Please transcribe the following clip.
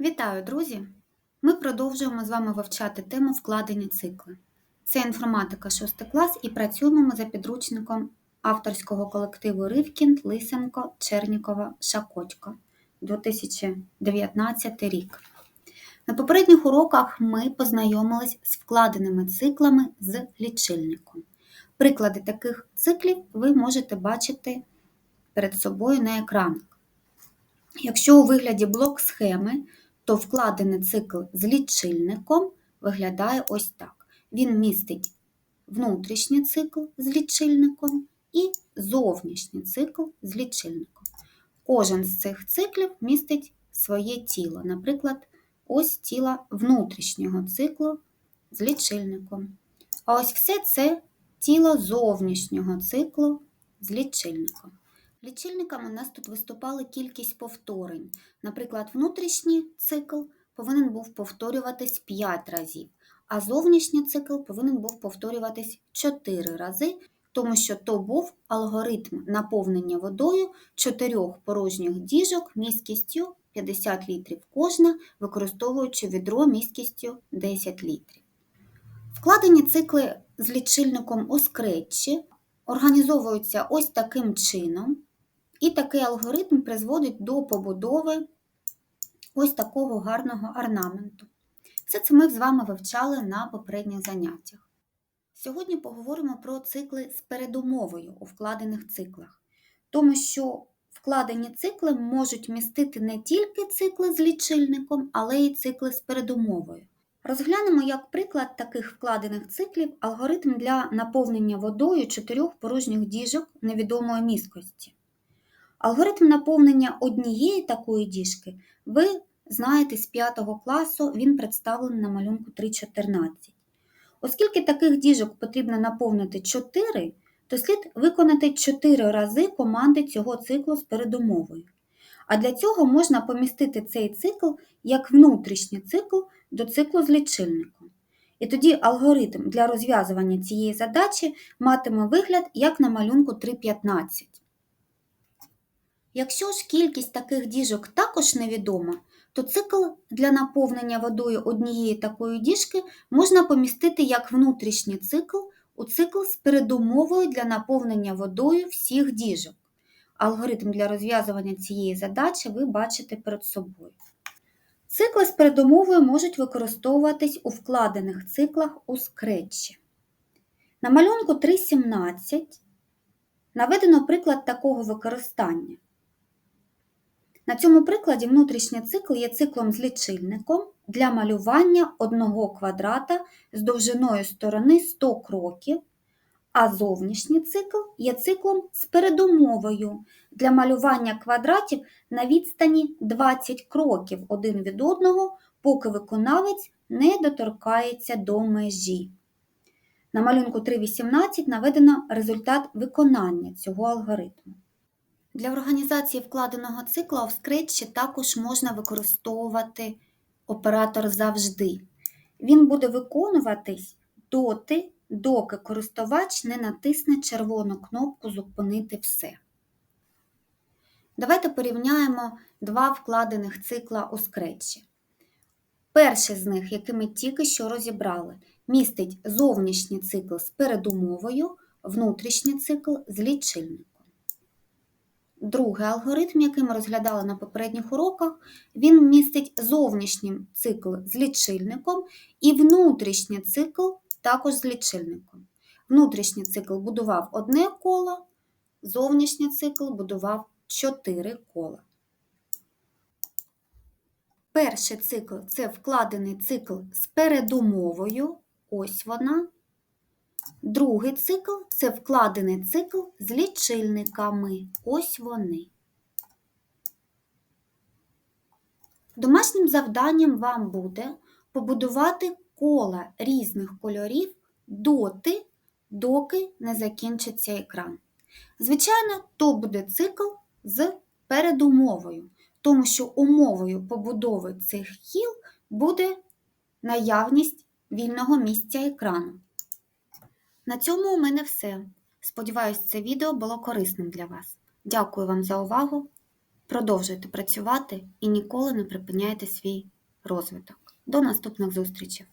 Вітаю, друзі! Ми продовжуємо з вами вивчати тему вкладені цикли. Це інформатика 6 клас і працюємо ми за підручником авторського колективу Ривкінд, Лисенко, Чернікова, Шакотько 2019 рік. На попередніх уроках ми познайомились з вкладеними циклами з лічильником. Приклади таких циклів ви можете бачити перед собою на екранах. Якщо у вигляді блок схеми, то вкладений цикл з лічильником виглядає ось так. Він містить внутрішній цикл з лічильником і зовнішній цикл з лічильником. Кожен з цих циклів містить своє тіло. Наприклад, ось тіло внутрішнього циклу з лічильником. А ось все це тіло зовнішнього циклу з лічильником. Лічильниками у нас тут виступала кількість повторень. Наприклад, внутрішній цикл повинен був повторюватись 5 разів, а зовнішній цикл повинен був повторюватись 4 рази, тому що то був алгоритм наповнення водою чотирьох порожніх діжок місткістю 50 літрів кожна, використовуючи відро місткістю 10 літрів. Вкладені цикли з лічильником у скретчі організовуються ось таким чином. І такий алгоритм призводить до побудови ось такого гарного орнаменту. Все це ми з вами вивчали на попередніх заняттях. Сьогодні поговоримо про цикли з передумовою у вкладених циклах, тому що вкладені цикли можуть містити не тільки цикли з лічильником, але й цикли з передумовою. Розглянемо як приклад таких вкладених циклів алгоритм для наповнення водою чотирьох порожніх діжок невідомої міськості. Алгоритм наповнення однієї такої діжки ви знаєте з 5 класу, він представлений на малюнку 3.14. Оскільки таких діжок потрібно наповнити 4, то слід виконати 4 рази команди цього циклу з передумовою. А для цього можна помістити цей цикл як внутрішній цикл до циклу з лічильником. І тоді алгоритм для розв'язування цієї задачі матиме вигляд як на малюнку 3.15. Якщо ж кількість таких діжок також невідома, то цикл для наповнення водою однієї такої діжки можна помістити як внутрішній цикл у цикл з передумовою для наповнення водою всіх діжок. Алгоритм для розв'язування цієї задачі ви бачите перед собою. Цикли з передумовою можуть використовуватись у вкладених циклах у скретчі. На малюнку 3.17 наведено приклад такого використання. На цьому прикладі внутрішній цикл є циклом з лічильником для малювання одного квадрата з довжиною сторони 100 кроків, а зовнішній цикл є циклом з передумовою для малювання квадратів на відстані 20 кроків один від одного, поки виконавець не доторкається до межі. На малюнку 3.18 наведено результат виконання цього алгоритму. Для організації вкладеного цикла в скретчі також можна використовувати оператор завжди. Він буде виконуватись доти, доки користувач не натисне червону кнопку Зупинити все. Давайте порівняємо два вкладених цикла у скретчі. Перший з них, який ми тільки що розібрали, містить зовнішній цикл з передумовою, внутрішній цикл з лічильником. Другий алгоритм, який ми розглядали на попередніх уроках, він містить зовнішній цикл з лічильником і внутрішній цикл також з лічильником. Внутрішній цикл будував одне коло, зовнішній цикл будував 4 кола. Перший цикл це вкладений цикл з передумовою, ось вона. Другий цикл це вкладений цикл з лічильниками. Ось вони. Домашнім завданням вам буде побудувати кола різних кольорів доти, доки не закінчиться екран. Звичайно, то буде цикл з передумовою, тому що умовою побудови цих кіл буде наявність вільного місця екрану. На цьому у мене все. Сподіваюсь, це відео було корисним для вас. Дякую вам за увагу! Продовжуйте працювати і ніколи не припиняйте свій розвиток. До наступних зустрічей!